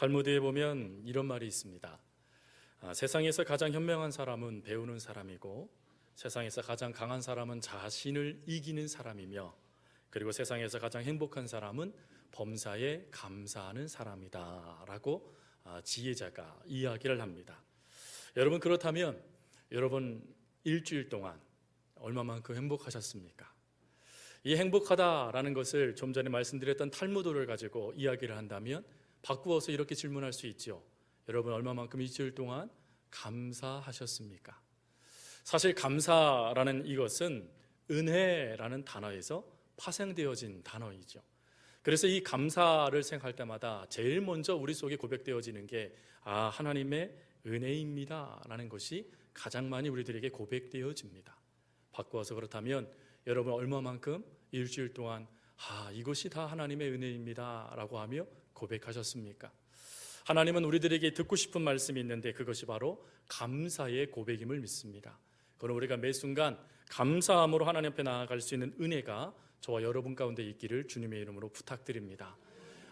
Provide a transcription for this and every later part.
탈무드에 보면 이런 말이 있습니다. 아, 세상에서 가장 현명한 사람은 배우는 사람이고 세상에서 가장 강한 사람은 자신을 이기는 사람이며 그리고 세상에서 가장 행복한 사람은 범사에 감사하는 사람이다라고 아, 지혜자가 이야기를 합니다. 여러분 그렇다면 여러분 일주일 동안 얼마만큼 행복하셨습니까? 이 행복하다라는 것을 좀 전에 말씀드렸던 탈무드를 가지고 이야기를 한다면 바꾸어서 이렇게 질문할 수 있죠. 여러분 얼마만큼 일주일 동안 감사하셨습니까? 사실 감사라는 이것은 은혜라는 단어에서 파생되어진 단어이죠. 그래서 이 감사를 생각할 때마다 제일 먼저 우리 속에 고백되어지는 게 아, 하나님의 은혜입니다라는 것이 가장 많이 우리들에게 고백되어집니다. 바꾸어서 그렇다면 여러분 얼마만큼 일주일 동안 아, 이것이 다 하나님의 은혜입니다라고 하며 고백하셨습니까? 하나님은 우리들에게 듣고 싶은 말씀이 있는데 그것이 바로 감사의 고백임을 믿습니다. 그럼 우리가 매 순간 감사함으로 하나님 앞에 나아갈 수 있는 은혜가 저와 여러분 가운데 있기를 주님의 이름으로 부탁드립니다.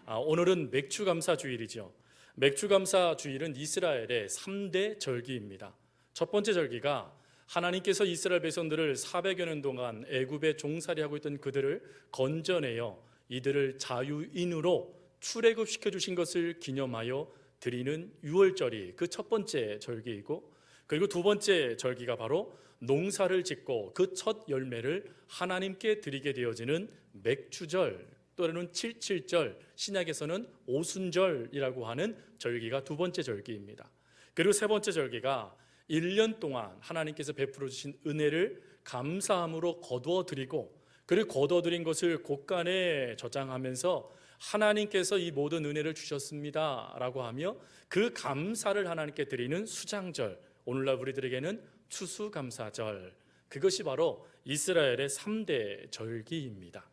아, 오늘은 맥주 감사 주일이죠. 맥주 감사 주일은 이스라엘의 3대 절기입니다. 첫 번째 절기가 하나님께서 이스라엘 백성들을 400여 년 동안 애굽에 종살이하고 있던 그들을 건져내어 이들을 자유인으로 출애굽 시켜 주신 것을 기념하여 드리는 유월절이 그 첫 번째 절기이고 그리고 두 번째 절기가 바로 농사를 짓고 그 첫 열매를 하나님께 드리게 되어지는 맥추절 또는 칠칠절 신약에서는 오순절이라고 하는 절기가 두 번째 절기입니다. 그리고 세 번째 절기가 1년 동안 하나님께서 베풀어 주신 은혜를 감사함으로 거두어 드리고 그리고 거두어 드린 것을 곳간에 저장하면서 하나님께서 이 모든 은혜를 주셨습니다라고 하며 그 감사를 하나님께 드리는 수장절 오늘날 우리들에게는 추수감사절 그것이 바로 이스라엘의 3대 절기입니다.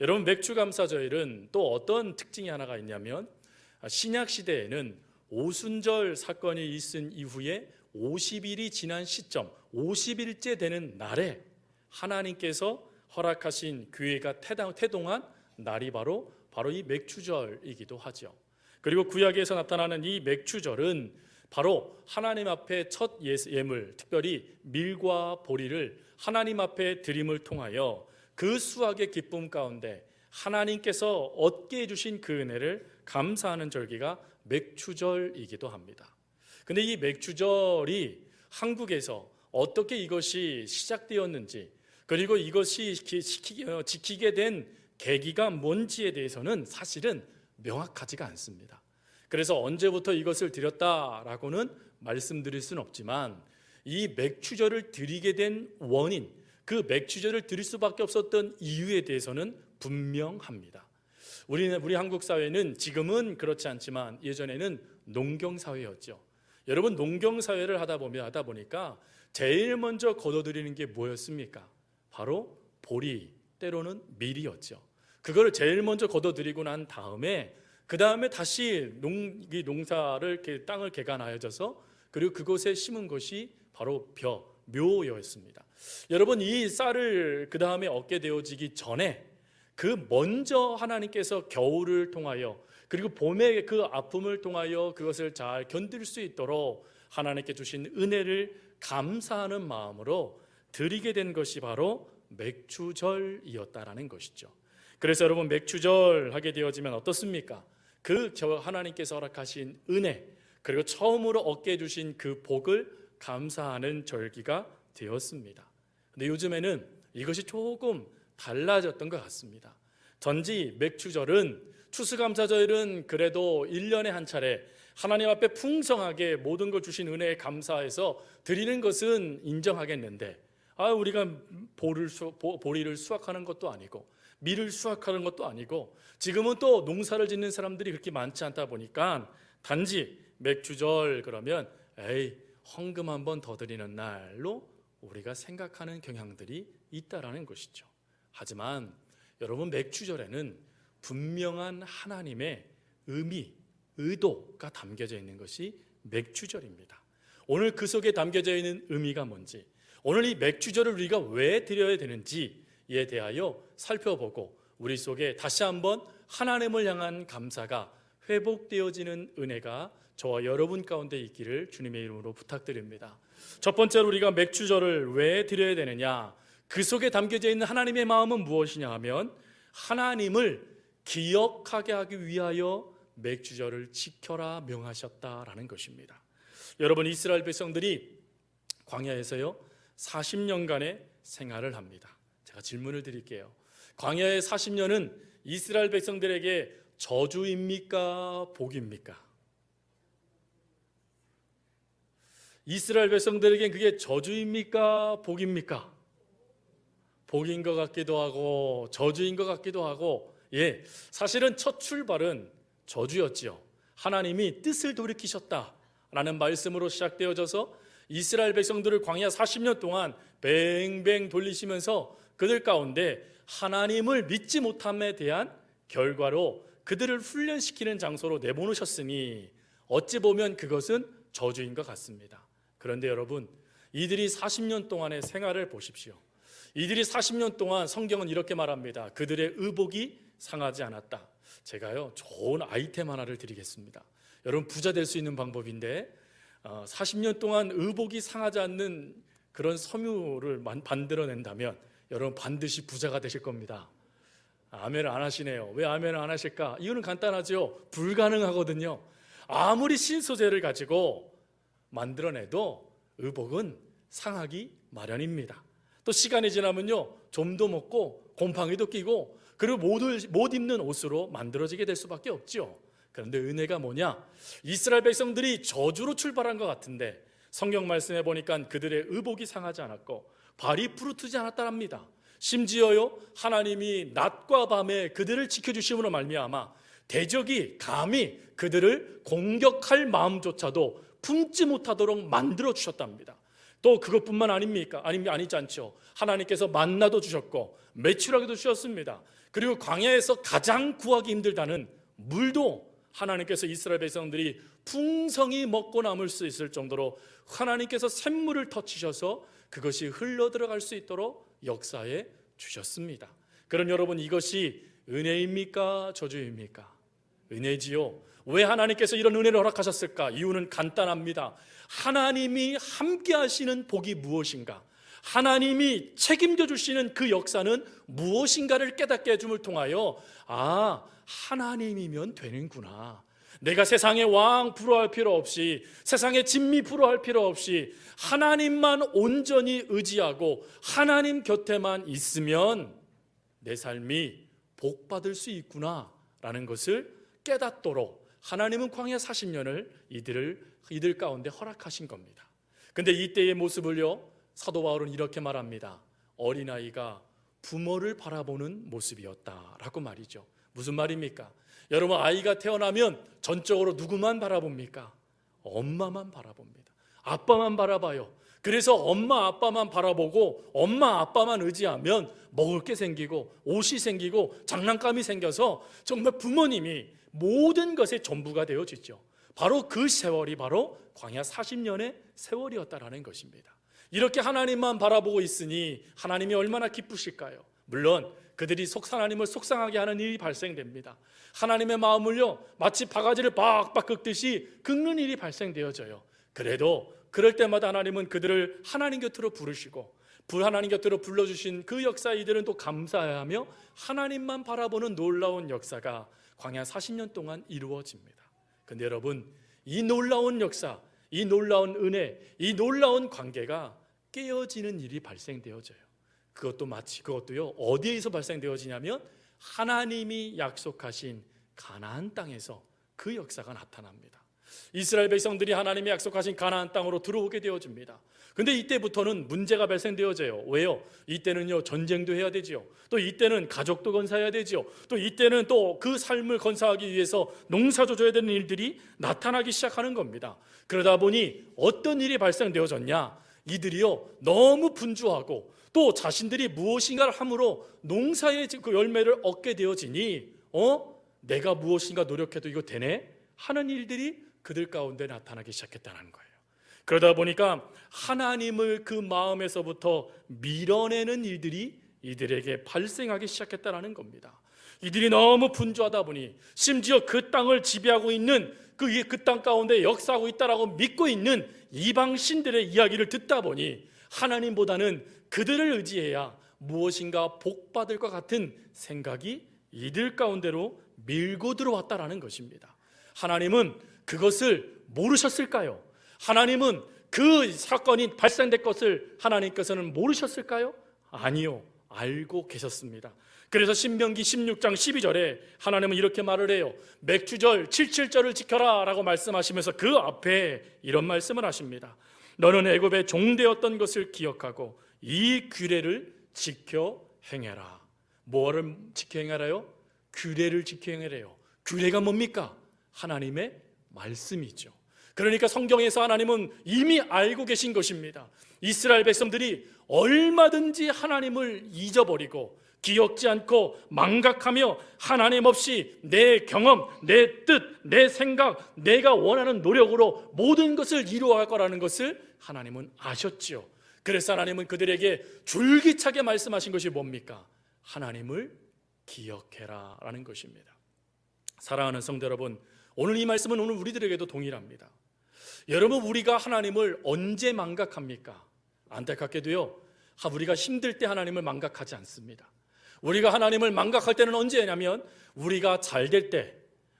여러분 맥주감사절은 또 어떤 특징이 하나가 있냐면 신약 시대에는 오순절 사건이 있은 이후에 50일이 지난 시점 50일째 되는 날에 하나님께서 허락하신 교회가 태동한 날이 바로 바로 이 맥주절이기도 하죠. 그리고 구약에서 나타나는 이 맥주절은 바로 하나님 앞에 첫 예물, 특별히 밀과 보리를 하나님 앞에 드림을 통하여 그 수확의 기쁨 가운데 하나님께서 얻게 해주신 그 은혜를 감사하는 절기가 맥주절이기도 합니다. 근데 이 맥주절이 한국에서 어떻게 이것이 시작되었는지 그리고 이것이 지키게 된 계기가 뭔지에 대해서는 사실은 명확하지가 않습니다. 그래서 언제부터 이것을 드렸다라고는 말씀드릴 수는 없지만 이 맥주절을 드리게 된 원인, 그 맥주절을 드릴 수밖에 없었던 이유에 대해서는 분명합니다. 우리 우리 한국 사회는 지금은 그렇지 않지만 예전에는 농경 사회였죠. 여러분 농경 사회를 하다 보면 하다 보니까 제일 먼저 거둬들이는 게 뭐였습니까? 바로 보리 때로는 밀이었죠. 그거를 제일 먼저 거둬들이고 난 다음에 그 다음에 다시 농, 이 농사를 땅을 개간하여져서 그리고 그곳에 심은 것이 바로 벼, 묘였습니다. 여러분 이 쌀을 그 다음에 얻게 되어지기 전에 그 먼저 하나님께서 겨울을 통하여 그리고 봄의 그 아픔을 통하여 그것을 잘 견딜 수 있도록 하나님께 주신 은혜를 감사하는 마음으로 드리게 된 것이 바로 맥주절이었다라는 것이죠. 그래서 여러분 맥주절 하게 되어지면 어떻습니까? 그 하나님께서 허락하신 은혜 그리고 처음으로 얻게 해 주신 그 복을 감사하는 절기가 되었습니다. 근데 요즘에는 이것이 조금 달라졌던 것 같습니다. 전지 맥주절은 추수감사절은 그래도 1년에 한 차례 하나님 앞에 풍성하게 모든 걸 주신 은혜에 감사해서 드리는 것은 인정하겠는데 아 우리가 보리를 수확하는 것도 아니고 밀을 수확하는 것도 아니고 지금은 또 농사를 짓는 사람들이 그렇게 많지 않다 보니까 단지 맥주절 그러면 에이 헌금 한 번 더 드리는 날로 우리가 생각하는 경향들이 있다라는 것이죠. 하지만 여러분 맥주절에는 분명한 하나님의 의미, 의도가 담겨져 있는 것이 맥주절입니다. 오늘 그 속에 담겨져 있는 의미가 뭔지, 오늘 이 맥주절을 우리가 왜 드려야 되는지 에 대하여 살펴보고 우리 속에 다시 한번 하나님을 향한 감사가 회복되어지는 은혜가 저와 여러분 가운데 있기를 주님의 이름으로 부탁드립니다. 첫 번째로 우리가 맥주절을 왜 드려야 되느냐? 그 속에 담겨져 있는 하나님의 마음은 무엇이냐 하면 하나님을 기억하게 하기 위하여 맥주절을 지켜라 명하셨다라는 것입니다. 여러분 이스라엘 백성들이 광야에서요 40년간의 생활을 합니다. 제가 질문을 드릴게요. 광야의 40년은 이스라엘 백성들에게 저주입니까? 복입니까? 이스라엘 백성들에겐 그게 저주입니까? 복입니까? 복인 것 같기도 하고 저주인 것 같기도 하고 예, 사실은 첫 출발은 저주였지요. 하나님이 뜻을 돌이키셨다라는 말씀으로 시작되어져서 이스라엘 백성들을 광야 40년 동안 뱅뱅 돌리시면서 그들 가운데 하나님을 믿지 못함에 대한 결과로 그들을 훈련시키는 장소로 내보내셨으니 어찌 보면 그것은 저주인 것 같습니다. 그런데 여러분, 이들이 40년 동안의 생활을 보십시오. 이들이 40년 동안 성경은 이렇게 말합니다. 그들의 의복이 상하지 않았다. 제가요, 좋은 아이템 하나를 드리겠습니다. 여러분, 부자 될 수 있는 방법인데, 어, 40년 동안 의복이 상하지 않는 그런 섬유를 만- 만들어낸다면, 여러분 반드시 부자가 되실 겁니다. 아멘을 안 하시네요. 왜 아멘을 안 하실까? 이유는 간단하죠. 불가능하거든요. 아무리 신소재를 가지고 만들어내도 의복은 상하기 마련입니다. 또 시간이 지나면요. 좀도 먹고 곰팡이도 끼고 그리고 못, 입는 옷으로 만들어지게 될 수밖에 없죠. 그런데 은혜가 뭐냐? 이스라엘 백성들이 저주로 출발한 것 같은데 성경 말씀해 보니까 그들의 의복이 상하지 않았고 발이 부르트지 않았다랍니다. 심지어요 하나님이 낮과 밤에 그들을 지켜주심으로 말미암아 대적이 감히 그들을 공격할 마음조차도 품지 못하도록 만들어 주셨답니다. 또 그것뿐만 아닙니까? 아니 아니지 않죠. 하나님께서 만나도 주셨고 매출하기도 주셨습니다. 그리고 광야에서 가장 구하기 힘들다는 물도 하나님께서 이스라엘 백성들이 풍성히 먹고 남을 수 있을 정도로 하나님께서 샘물을 터치셔서 그것이 흘러 들어갈 수 있도록 역사에 주셨습니다. 그럼 여러분 이것이 은혜입니까? 저주입니까? 은혜지요. 왜 하나님께서 이런 은혜를 허락하셨을까? 이유는 간단합니다. 하나님이 함께 하시는 복이 무엇인가? 하나님이 책임져 주시는 그 역사는 무엇인가를 깨닫게 해줌을 통하여 아, 하나님이면 되는구나. 내가 세상의 왕 부러할 필요 없이 세상의 진미 부러할 필요 없이 하나님만 온전히 의지하고 하나님 곁에만 있으면 내 삶이 복 받을 수 있구나라는 것을 깨닫도록 하나님은 광야 40년을 이들을 이들 가운데 허락하신 겁니다. 근데 이때의 모습을요 사도 바울은 이렇게 말합니다. 어린아이가 부모를 바라보는 모습이었다라고 말이죠. 무슨 말입니까? 여러분 아이가 태어나면 전적으로 누구만 바라봅니까? 엄마만 바라봅니다. 아빠만 바라봐요. 그래서 엄마 아빠만 바라보고 엄마 아빠만 의지하면 먹을 게 생기고 옷이 생기고 장난감이 생겨서 정말 부모님이 모든 것의 전부가 되어지죠. 바로 그 세월이 바로 광야 40년의 세월이었다라는 것입니다. 이렇게 하나님만 바라보고 있으니 하나님이 얼마나 기쁘실까요? 물론 그들이 속 하나님을 속상하게 하는 일이 발생됩니다. 하나님의 마음을요 마치 바가지를 빡빡 긁듯이 긁는 일이 발생되어져요. 그래도 그럴 때마다 하나님은 그들을 하나님 곁으로 부르시고 불 하나님 곁으로 불러주신 그 역사 이들은 또 감사하며 하나님만 바라보는 놀라운 역사가 광야 40년 동안 이루어집니다. 근데 여러분 이 놀라운 역사, 이 놀라운 은혜, 이 놀라운 관계가 깨어지는 일이 발생되어져요. 그것도 마치 그것도요 어디에서 발생되어지냐면 하나님이 약속하신 가나안 땅에서 그 역사가 나타납니다. 이스라엘 백성들이 하나님이 약속하신 가나안 땅으로 들어오게 되어집니다. 근데 이때부터는 문제가 발생되어져요. 왜요? 이때는요 전쟁도 해야 되지요. 또 이때는 가족도 건사해야 되지요. 또 이때는 또 그 삶을 건사하기 위해서 농사져줘야 되는 일들이 나타나기 시작하는 겁니다. 그러다 보니 어떤 일이 발생되어졌냐? 이들이요 너무 분주하고 또 자신들이 무엇인가를 함으로 농사의 그 열매를 얻게 되어지니 어 내가 무엇인가 노력해도 이거 되네 하는 일들이 그들 가운데 나타나기 시작했다는 거예요. 그러다 보니까 하나님을 그 마음에서부터 밀어내는 일들이 이들에게 발생하기 시작했다는 겁니다. 이들이 너무 분주하다 보니 심지어 그 땅을 지배하고 있는 그, 그땅 가운데 역사하고 있다라고 믿고 있는 이방 신들의 이야기를 듣다 보니 하나님보다는 그들을 의지해야 무엇인가 복받을 것 같은 생각이 이들 가운데로 밀고 들어왔다라는 것입니다. 하나님은 그것을 모르셨을까요? 하나님은 그 사건이 발생된 것을 하나님께서는 모르셨을까요? 아니요. 알고 계셨습니다. 그래서 신명기 16장 12절에 하나님은 이렇게 말을 해요. 맥주절 77절을 지켜라 라고 말씀하시면서 그 앞에 이런 말씀을 하십니다. 너는 애굽의 종되었던 것을 기억하고 이 규례를 지켜 행해라. 뭐를 지켜 행하라요? 규례를 지켜 행하래요. 규례가 뭡니까? 하나님의 말씀이죠. 그러니까 성경에서 하나님은 이미 알고 계신 것입니다. 이스라엘 백성들이 얼마든지 하나님을 잊어버리고 기억지 않고 망각하며 하나님 없이 내 경험, 내 뜻, 내 생각, 내가 원하는 노력으로 모든 것을 이루어갈 거라는 것을 하나님은 아셨지요. 그래서 하나님은 그들에게 줄기차게 말씀하신 것이 뭡니까? 하나님을 기억해라 라는 것입니다. 사랑하는 성도 여러분, 오늘 이 말씀은 오늘 우리들에게도 동일합니다. 여러분, 우리가 하나님을 언제 망각합니까? 안타깝게도요, 하- 우리가 힘들 때 하나님을 망각하지 않습니다. 우리가 하나님을 망각할 때는 언제냐면, 우리가 잘 될 때,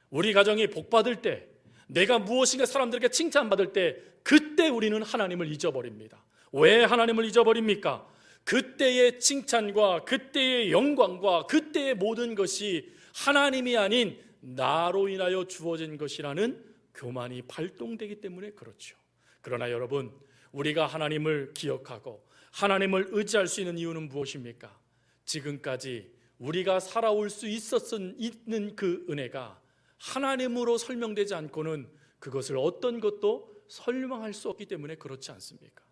우리 가정이 복받을 때, 내가 무엇인가 사람들에게 칭찬받을 때, 그때 우리는 하나님을 잊어버립니다. 왜 하나님을 잊어버립니까? 그때의 칭찬과 그때의 영광과 그때의 모든 것이 하나님이 아닌 나로 인하여 주어진 것이라는 교만이 발동되기 때문에 그렇죠. 그러나 여러분, 우리가 하나님을 기억하고 하나님을 의지할 수 있는 이유는 무엇입니까? 지금까지 우리가 살아올 수 있었는 그 은혜가 하나님으로 설명되지 않고는 그것을 어떤 것도 설명할 수 없기 때문에 그렇지 않습니까?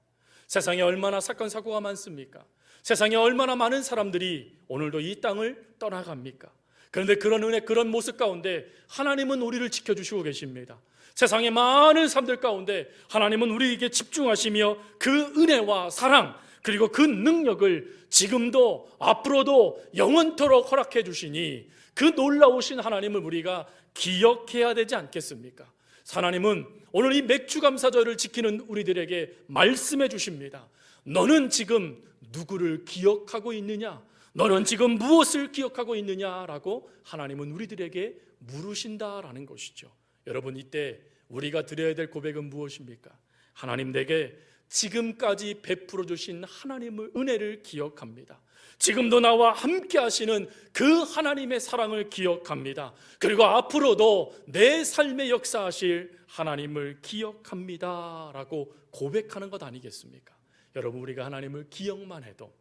세상에 얼마나 사건 사고가 많습니까? 세상에 얼마나 많은 사람들이 오늘도 이 땅을 떠나갑니까? 그런데 그런 은혜, 그런 모습 가운데 하나님은 우리를 지켜 주시고 계십니다. 세상의 많은 사람들 가운데 하나님은 우리에게 집중하시며 그 은혜와 사랑, 그리고 그 능력을 지금도 앞으로도 영원토록 허락해 주시니 그 놀라우신 하나님을 우리가 기억해야 되지 않겠습니까? 하나님은 오늘 이 맥주 감사절을 지키는 우리들에게 말씀해 주십니다. 너는 지금 누구를 기억하고 있느냐? 너는 지금 무엇을 기억하고 있느냐라고 하나님은 우리들에게 물으신다라는 것이죠. 여러분 이때 우리가 드려야 될 고백은 무엇입니까? 하나님 내게 지금까지 베풀어 주신 하나님의 은혜를 기억합니다. 지금도 나와 함께 하시는 그 하나님의 사랑을 기억합니다. 그리고 앞으로도 내 삶에 역사하실 하나님을 기억합니다. 라고 고백하는 것 아니겠습니까? 여러분, 우리가 하나님을 기억만 해도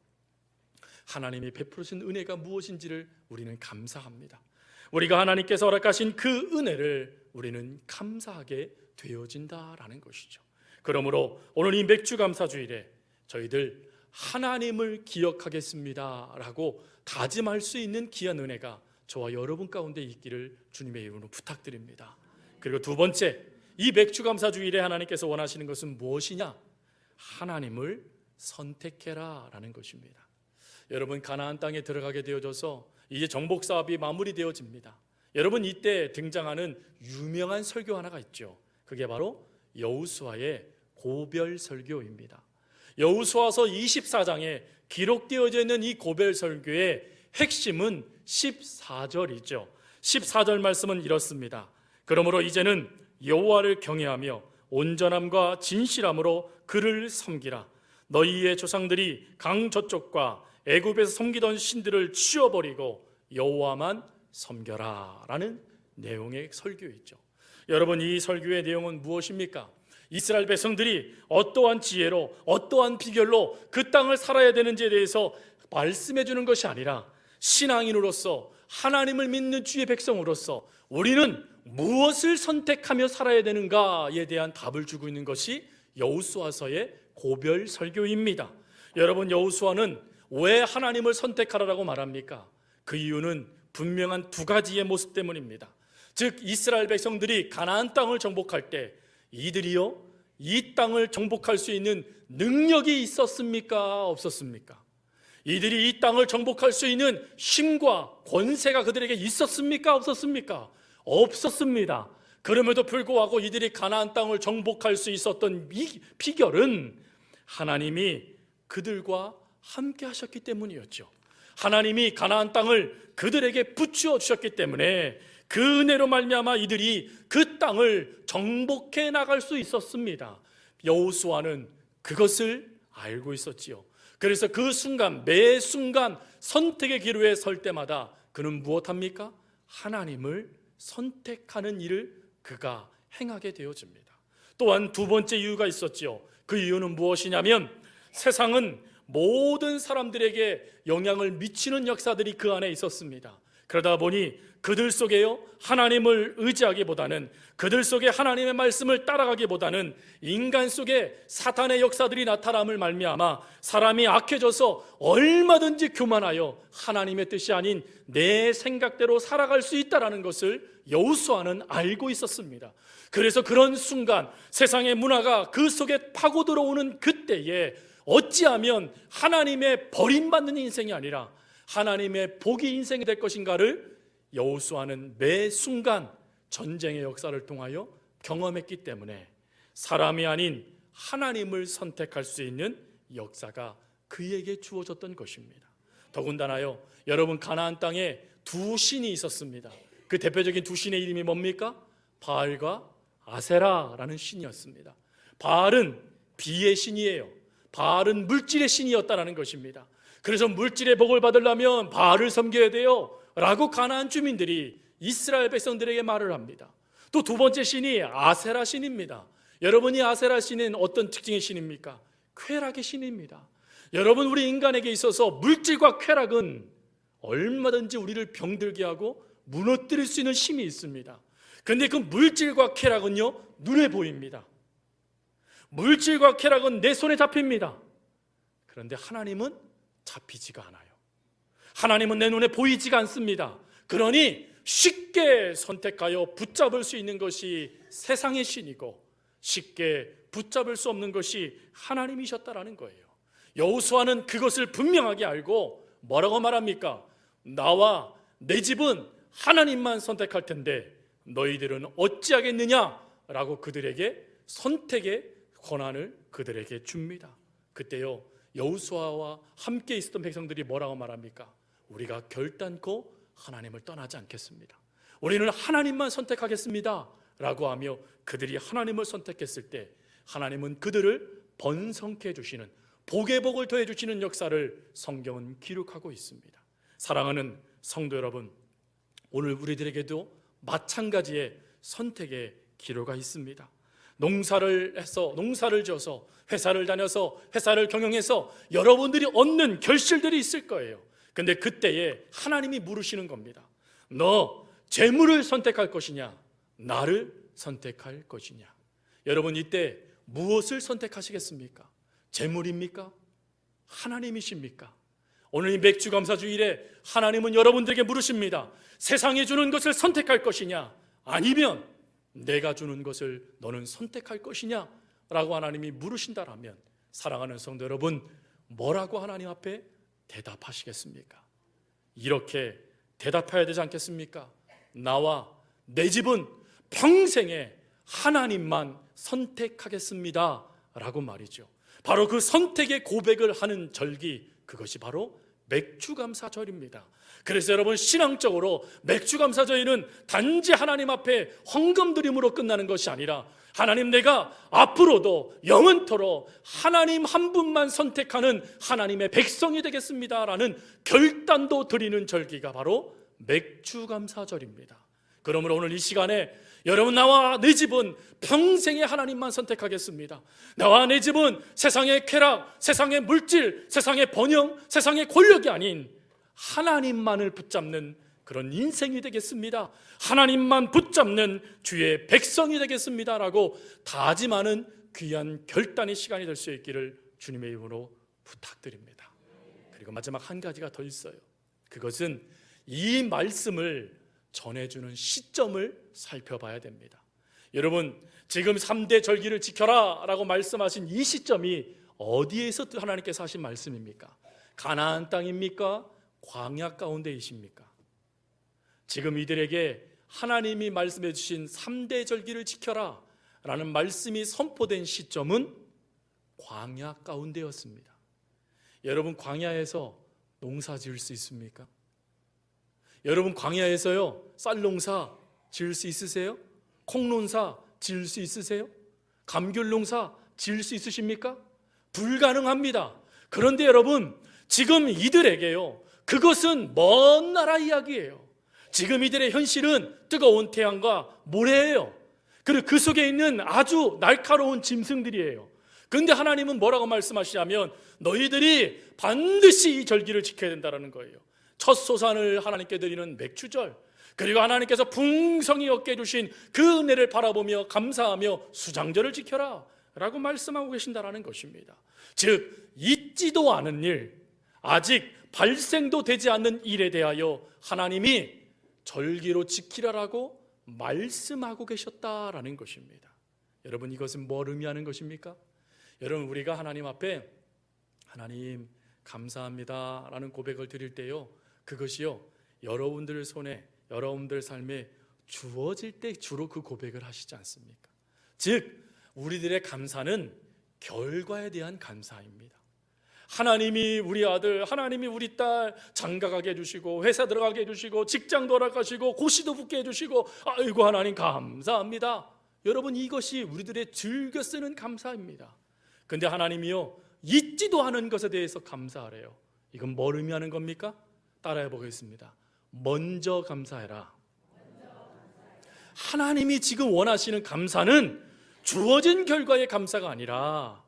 하나님이 베풀으신 은혜가 무엇인지를 우리는 감사합니다. 우리가 하나님께서 허락하신 그 은혜를 우리는 감사하게 되어진다라는 것이죠. 그러므로 오늘 이 맥주 감사 주일에 저희들 하나님을 기억하겠습니다 라고 다짐할 수 있는 귀한 은혜가 저와 여러분 가운데 있기를 주님의 이름으로 부탁드립니다. 그리고 두 번째, 이 맥주 감사 주일에 하나님께서 원하시는 것은 무엇이냐? 하나님을 선택해라 라는 것입니다. 여러분 가나안 땅에 들어가게 되어져서 이제 정복 사업이 마무리되어집니다. 여러분 이때 등장하는 유명한 설교 하나가 있죠. 그게 바로 여우수아의 고별 설교입니다. 여우수아서 24장에 기록되어져 있는 이 고별 설교의 핵심은 14절이죠. 14절 말씀은 이렇습니다. 그러므로 이제는 여호와를 경외하며 온전함과 진실함으로 그를 섬기라. 너희의 조상들이 강 저쪽과 애굽에서 섬기던 신들을 치워버리고 여호와만 섬겨라라는 내용의 설교이죠. 여러분 이 설교의 내용은 무엇입니까? 이스라엘 백성들이 어떠한 지혜로 어떠한 비결로 그 땅을 살아야 되는지에 대해서 말씀해 주는 것이 아니라 신앙인으로서 하나님을 믿는 주의 백성으로서 우리는 무엇을 선택하며 살아야 되는가에 대한 답을 주고 있는 것이 여우수아서의 고별 설교입니다. 여러분 여우수아는 왜 하나님을 선택하라고 말합니까? 그 이유는 분명한 두 가지의 모습 때문입니다. 즉 이스라엘 백성들이 가나안 땅을 정복할 때 이들이요 이 땅을 정복할 수 있는 능력이 있었습니까? 없었습니까? 이들이 이 땅을 정복할 수 있는 힘과 권세가 그들에게 있었습니까? 없었습니까? 없었습니다. 그럼에도 불구하고 이들이 가나안 땅을 정복할 수 있었던 이 비결은 하나님이 그들과 함께 하셨기 때문이었죠. 하나님이 가나안 땅을 그들에게 붙여 주셨기 때문에 그 은혜로 말미암아 이들이 그 땅을 정복해 나갈 수 있었습니다. 여호수아는 그것을 알고 있었지요. 그래서 그 순간 매 순간 선택의 기로에 설 때마다 그는 무엇합니까? 하나님을 선택하는 일을 그가 행하게 되어집니다. 또한 두 번째 이유가 있었지요. 그 이유는 무엇이냐면 세상은 모든 사람들에게 영향을 미치는 역사들이 그 안에 있었습니다. 그러다 보니 그들 속에요 하나님을 의지하기보다는 그들 속에 하나님의 말씀을 따라가기보다는 인간 속에 사탄의 역사들이 나타남을 말미암아 사람이 악해져서 얼마든지 교만하여 하나님의 뜻이 아닌 내 생각대로 살아갈 수 있다라는 것을 여호수아는 알고 있었습니다. 그래서 그런 순간 세상의 문화가 그 속에 파고 들어오는 그때에 어찌하면 하나님의 버림받는 인생이 아니라 하나님의 복이 인생이 될 것인가를 여호수아는 매 순간 전쟁의 역사를 통하여 경험했기 때문에 사람이 아닌 하나님을 선택할 수 있는 역사가 그에게 주어졌던 것입니다. 더군다나요, 여러분 가나안 땅에 두 신이 있었습니다. 그 대표적인 두 신의 이름이 뭡니까? 바알과 아세라라는 신이었습니다. 바알은 비의 신이에요. 바알은 물질의 신이었다라는 것입니다. 그래서 물질의 복을 받으려면 바알을 섬겨야 돼요. 라고 가나안 주민들이 이스라엘 백성들에게 말을 합니다. 또 두 번째 신이 아세라 신입니다. 여러분이 아세라 신은 어떤 특징의 신입니까? 쾌락의 신입니다. 여러분 우리 인간에게 있어서 물질과 쾌락은 얼마든지 우리를 병들게 하고 무너뜨릴 수 있는 힘이 있습니다. 근데 그 물질과 쾌락은요 눈에 보입니다. 물질과 쾌락은 내 손에 잡힙니다. 그런데 하나님은 잡히지가 않아요. 하나님은 내 눈에 보이지가 않습니다. 그러니 쉽게 선택하여 붙잡을 수 있는 것이 세상의 신이고 쉽게 붙잡을 수 없는 것이 하나님이셨다라는 거예요. 여호수아는 그것을 분명하게 알고 뭐라고 말합니까? 나와 내 집은 하나님만 선택할 텐데 너희들은 어찌하겠느냐라고 그들에게 선택의 권한을 그들에게 줍니다. 그때요 여호수아와 함께 있었던 백성들이 뭐라고 말합니까? 우리가 결단코 하나님을 떠나지 않겠습니다. 우리는 하나님만 선택하겠습니다. 라고 하며 그들이 하나님을 선택했을 때 하나님은 그들을 번성케 해주시는 복의 복을 더해 주시는 역사를 성경은 기록하고 있습니다. 사랑하는 성도 여러분, 오늘 우리들에게도 마찬가지의 선택의 기로가 있습니다. 농사를 해서 농사를 지어서 회사를 다녀서 회사를 경영해서 여러분들이 얻는 결실들이 있을 거예요. 근데 그때에 하나님이 물으시는 겁니다. 너 재물을 선택할 것이냐? 나를 선택할 것이냐? 여러분 이때 무엇을 선택하시겠습니까? 재물입니까? 하나님이십니까? 오늘 이 맥주 감사 주일에 하나님은 여러분들에게 물으십니다. 세상이 주는 것을 선택할 것이냐? 아니면 내가 주는 것을 너는 선택할 것이냐? 라고 하나님이 물으신다라면 사랑하는 성도 여러분, 뭐라고 하나님 앞에 대답하시겠습니까? 이렇게 대답해야 되지 않겠습니까? 나와 내 집은 평생에 하나님만 선택하겠습니다. 라고 말이죠. 바로 그 선택의 고백을 하는 절기, 그것이 바로 맥주감사절입니다. 그래서 여러분 신앙적으로 맥주 감사절에는 단지 하나님 앞에 헌금 드림으로 끝나는 것이 아니라 하나님 내가 앞으로도 영원토록 하나님 한 분만 선택하는 하나님의 백성이 되겠습니다라는 결단도 드리는 절기가 바로 맥주 감사절입니다. 그러므로 오늘 이 시간에 여러분 나와 내 집은 평생에 하나님만 선택하겠습니다. 나와 내 집은 세상의 쾌락, 세상의 물질, 세상의 번영, 세상의 권력이 아닌 하나님만을 붙잡는 그런 인생이 되겠습니다. 하나님만 붙잡는 주의 백성이 되겠습니다라고 다짐하는 귀한 결단의 시간이 될 수 있기를 주님의 이름으로 부탁드립니다. 그리고 마지막 한 가지가 더 있어요. 그것은 이 말씀을 전해주는 시점을 살펴봐야 됩니다. 여러분, 지금 3대 절기를 지켜라 라고 말씀하신 이 시점이 어디에서 하나님께서 하신 말씀입니까? 가나안 땅입니까? 광야 가운데이십니까? 지금 이들에게 하나님이 말씀해 주신 3대 절기를 지켜라 라는 말씀이 선포된 시점은 광야 가운데였습니다. 여러분 광야에서 농사 지을 수 있습니까? 여러분 광야에서요 쌀 농사 지을 수 있으세요? 콩 농사 지을 수 있으세요? 감귤 농사 지을 수 있으십니까? 불가능합니다. 그런데 여러분 지금 이들에게요 그것은 먼 나라 이야기예요. 지금 이들의 현실은 뜨거운 태양과 모래예요. 그리고 그 속에 있는 아주 날카로운 짐승들이에요. 근데 하나님은 뭐라고 말씀하시냐면 너희들이 반드시 이 절기를 지켜야 된다는 거예요. 첫 소산을 하나님께 드리는 맥추절 그리고 하나님께서 풍성히 얻게 해주신 그 은혜를 바라보며 감사하며 수장절을 지켜라 라고 말씀하고 계신다라는 것입니다. 즉 있지도 않은 일 아직 발생도 되지 않는 일에 대하여 하나님이 절기로 지키라라고 말씀하고 계셨다라는 것입니다. 여러분 이것은 뭘 의미하는 것입니까? 여러분 우리가 하나님 앞에 하나님 감사합니다라는 고백을 드릴 때요. 그것이요. 여러분들 손에 여러분들 삶에 주어질 때 주로 그 고백을 하시지 않습니까? 즉 우리들의 감사는 결과에 대한 감사입니다. 하나님이 우리 아들, 하나님이 우리 딸 장가가게 해주시고 회사 들어가게 해주시고 직장 돌아가시고 고시도 붙게 해주시고 아이고 하나님 감사합니다. 여러분 이것이 우리들의 즐겨 쓰는 감사입니다. 근데 하나님이요 잊지도 않은 것에 대해서 감사하래요. 이건 뭘 의미하는 겁니까? 따라해 보겠습니다. 먼저 감사해라. 하나님이 지금 원하시는 감사는 주어진 결과의 감사가 아니라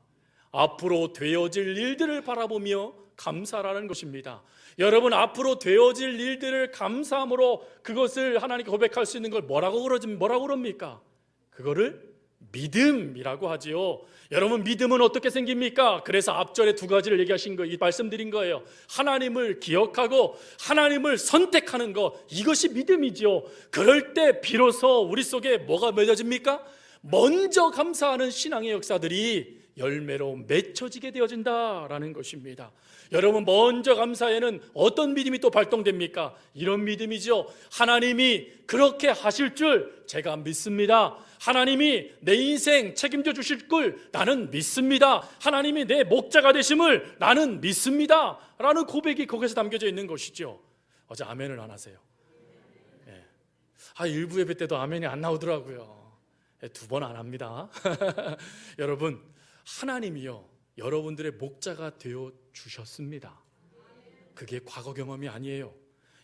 앞으로 되어질 일들을 바라보며 감사라는 것입니다. 여러분 앞으로 되어질 일들을 감사함으로 그것을 하나님께 고백할 수 있는 걸 뭐라고 그러지 뭐라고 그럽니까? 그거를 믿음이라고 하지요. 여러분 믿음은 어떻게 생깁니까? 그래서 앞절에 두 가지를 얘기하신 거, 이 말씀드린 거예요. 하나님을 기억하고 하나님을 선택하는 거 이것이 믿음이지요. 그럴 때 비로소 우리 속에 뭐가 맺어집니까? 먼저 감사하는 신앙의 역사들이 열매로 맺혀지게 되어진다라는 것입니다. 여러분 먼저 감사에는 어떤 믿음이 또 발동됩니까? 이런 믿음이죠. 하나님이 그렇게 하실 줄 제가 믿습니다. 하나님이 내 인생 책임져 주실 걸 나는 믿습니다. 하나님이 내 목자가 되심을 나는 믿습니다. 라는 고백이 거기서 담겨져 있는 것이죠. 어제 아멘을 안 하세요. 예. 아, 일부 예배 때도 아멘이 안 나오더라고요. 예, 두번 안 합니다. 여러분, 하나님이요. 여러분들의 목자가 되어 주셨습니다. 그게 과거 경험이 아니에요.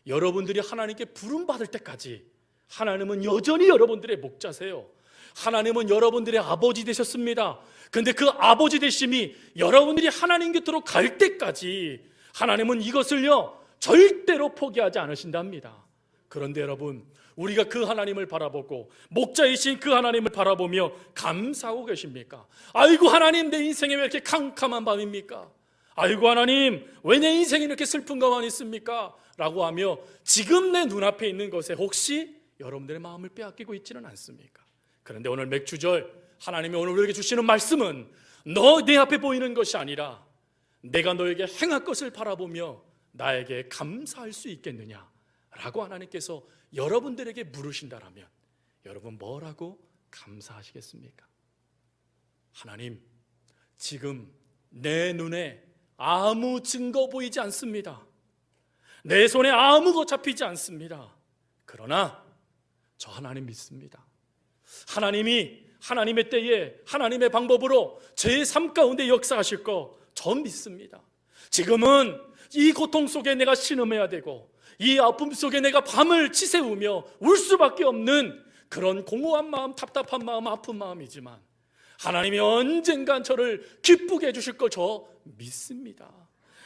여러분들이 하나님께 부름 받을 때까지 하나님은 여전히 여러분들의 목자세요. 하나님은 여러분들의 아버지 되셨습니다. 근데 그 아버지 되심이 여러분들이 하나님 곁으로 갈 때까지 하나님은 이것을요, 절대로 포기하지 않으신답니다. 그런데 여러분, 우리가 그 하나님을 바라보고 목자이신 그 하나님을 바라보며 감사하고 계십니까? 아이고 하나님 내 인생에 왜 이렇게 캄캄한 밤입니까? 아이고 하나님 왜 내 인생이 이렇게 슬픈 가만 있습니까? 라고 하며 지금 내 눈앞에 있는 것에 혹시 여러분들의 마음을 빼앗기고 있지는 않습니까? 그런데 오늘 맥주절 하나님이 오늘 우리에게 주시는 말씀은 너 내 앞에 보이는 것이 아니라 내가 너에게 행할 것을 바라보며 나에게 감사할 수 있겠느냐? 라고 하나님께서 여러분들에게 물으신다라면 여러분 뭐라고 감사하시겠습니까? 하나님, 지금 내 눈에 아무 증거 보이지 않습니다. 내 손에 아무것 잡히지 않습니다. 그러나 저 하나님 믿습니다. 하나님이 하나님의 때에 하나님의 방법으로 제 삶 가운데 역사하실 거 전 믿습니다. 지금은 이 고통 속에 내가 신음해야 되고 이 아픔 속에 내가 밤을 치새우며 울 수밖에 없는 그런 공허한 마음, 답답한 마음, 아픈 마음이지만 하나님이 언젠간 저를 기쁘게 해주실 거 저 믿습니다.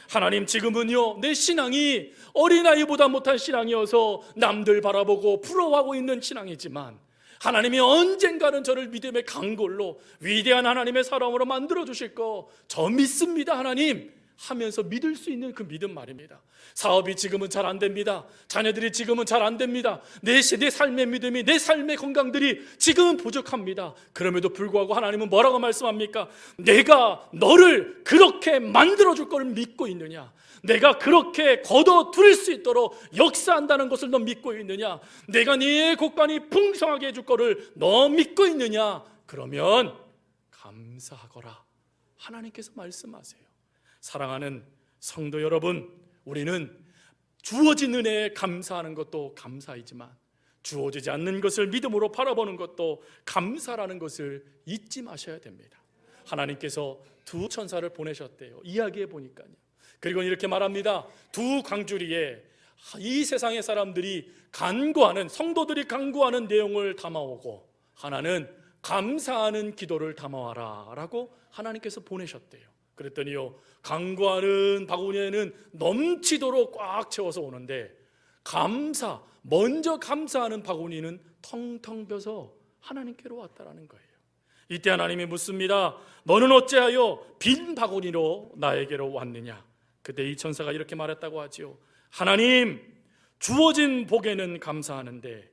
하나님 지금은요 내 신앙이 어린아이보다 못한 신앙이어서 남들 바라보고 부러워하고 있는 신앙이지만 하나님이 언젠가는 저를 믿음의 강골로 위대한 하나님의 사람으로 만들어 주실 거 저 믿습니다 하나님 하면서 믿을 수 있는 그 믿음 말입니다. 사업이 지금은 잘 안 됩니다. 자녀들이 지금은 잘 안 됩니다. 내, 시- 내 삶의 믿음이, 내 삶의 건강들이 지금은 부족합니다. 그럼에도 불구하고 하나님은 뭐라고 말씀합니까? 내가 너를 그렇게 만들어줄 걸 믿고 있느냐? 내가 그렇게 둘수 있도록 역사한다는 것을 너 믿고 있느냐? 내가 네 곡간이 풍성하게 해줄 거를 너 믿고 있느냐? 그러면 감사하거라. 하나님께서 말씀하세요. 사랑하는 성도 여러분, 우리는 주어진 은혜에 감사하는 것도 감사이지만 주어지지 않는 것을 믿음으로 바라보는 것도 감사라는 것을 잊지 마셔야 됩니다. 하나님께서 두 천사를 보내셨대요. 이야기해 보니까요. 그리고 이렇게 말합니다. 두 광주리에 이 세상의 사람들이 간구하는 성도들이 간구하는 내용을 담아오고 하나는 감사하는 기도를 담아와라라고 하나님께서 보내셨대요. 그랬더니요 간구하는 바구니에는 넘치도록 꽉 채워서 오는데 감사 먼저 감사하는 바구니는 텅텅 비어서 하나님께로 왔다라는 거예요. 이때 하나님이 묻습니다. 너는 어찌하여 빈 바구니로 나에게로 왔느냐? 그때 이 천사가 이렇게 말했다고 하지요. 하나님 주어진 복에는 감사하는데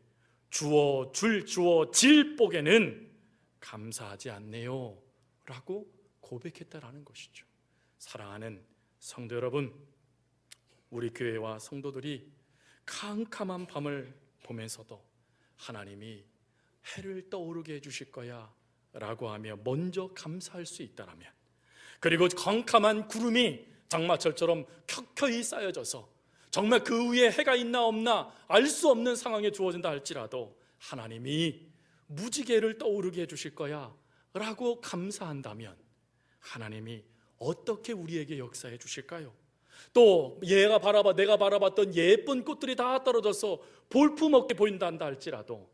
주어 줄 주어 질 복에는 감사하지 않네요. 라고 고백했다라는 것이죠. 사랑하는 성도 여러분, 우리 교회와 성도들이 캄캄한 밤을 보면서도 하나님이 해를 떠오르게 해주실 거야 라고 하며 먼저 감사할 수 있다라면 그리고 캄캄한 구름이 장마철처럼 켜켜이 쌓여져서 정말 그 위에 해가 있나 없나 알 수 없는 상황에 주어진다 할지라도 하나님이 무지개를 떠오르게 해주실 거야 라고 감사한다면 하나님이 어떻게 우리에게 역사해 주실까요? 또 얘가 바라봐 내가 바라봤던 예쁜 꽃들이 다 떨어져서 볼품없게 보인단다 할지라도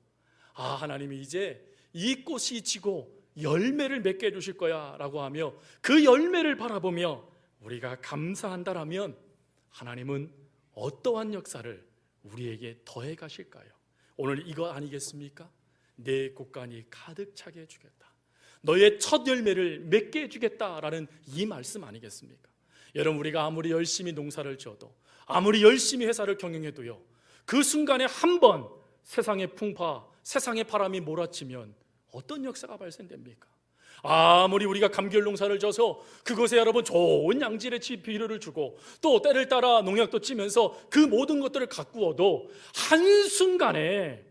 아 하나님이 이제 이 꽃이 지고 열매를 맺게 해 주실 거야라고 하며 그 열매를 바라보며 우리가 감사한다라면 하나님은 어떠한 역사를 우리에게 더해 가실까요? 오늘 이거 아니겠습니까? 내 곳간이 가득 차게 해주겠다. 너의 첫 열매를 맺게 해주겠다라는 이 말씀 아니겠습니까? 여러분 우리가 아무리 열심히 농사를 지어도 아무리 열심히 회사를 경영해도요 그 순간에 한 번 세상의 풍파, 세상의 바람이 몰아치면 어떤 역사가 발생됩니까? 아무리 우리가 감귤 농사를 져서 그것에 여러분 좋은 양질의 지 비료를 주고 또 때를 따라 농약도 치면서 그 모든 것들을 가꾸어도 한순간에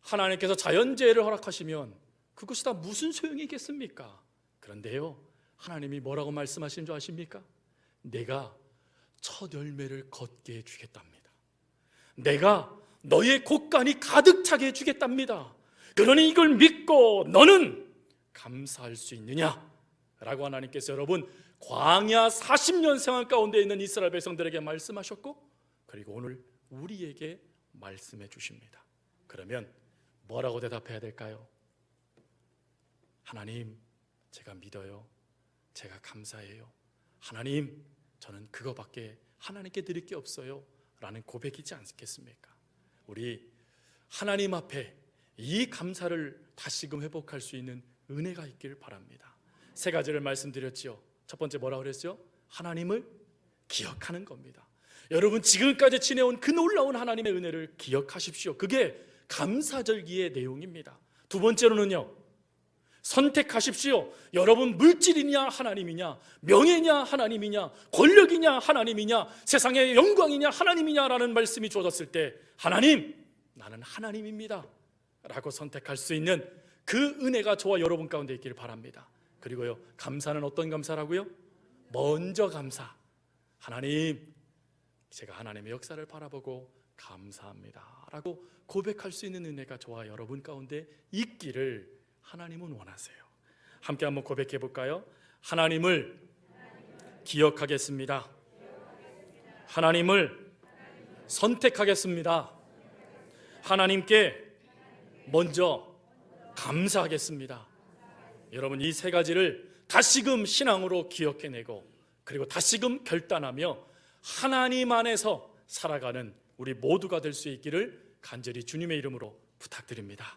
하나님께서 자연재해를 허락하시면 그것이 다 무슨 소용이 있겠습니까? 그런데요 하나님이 뭐라고 말씀하신 줄 아십니까? 내가 첫 열매를 걷게 해주겠답니다. 내가 너의 곳간이 가득 차게 해주겠답니다. 그러니 이걸 믿고 너는 감사할 수 있느냐? 라고 하나님께서 여러분 광야 40년 생활 가운데 있는 이스라엘 백성들에게 말씀하셨고 그리고 오늘 우리에게 말씀해 주십니다. 그러면 뭐라고 대답해야 될까요? 하나님, 제가 믿어요. 제가 감사해요. 하나님, 저는 그거밖에 하나님께 드릴 게 없어요. 라는 고백이지 않겠습니까? 우리 하나님 앞에 이 감사를 다시금 회복할 수 있는 은혜가 있기를 바랍니다. 세 가지를 말씀드렸지요. 첫 번째 뭐라 그랬죠? 하나님을 기억하는 겁니다. 여러분 지금까지 지내온 그 놀라운 하나님의 은혜를 기억하십시오. 그게 감사절기의 내용입니다. 두 번째로는요. 선택하십시오. 여러분 물질이냐 하나님이냐, 명예냐 하나님이냐, 권력이냐 하나님이냐, 세상의 영광이냐 하나님이냐라는 말씀이 주어졌을 때 하나님, 나는 하나님입니다. 라고 선택할 수 있는 그 은혜가 저와 여러분 가운데 있기를 바랍니다. 그리고요, 감사는 어떤 감사라고요? 먼저 감사. 하나님, 제가 하나님의 역사를 바라보고 감사합니다. 라고 고백할 수 있는 은혜가 저와 여러분 가운데 있기를 하나님은 원하세요. 함께 한번 고백해 볼까요? 하나님을 기억하겠습니다. 하나님을 선택하겠습니다. 하나님께 먼저 감사하겠습니다. 여러분 이 세 가지를 다시금 신앙으로 기억해내고 그리고 다시금 결단하며 하나님 안에서 살아가는 우리 모두가 될 수 있기를 간절히 주님의 이름으로 부탁드립니다.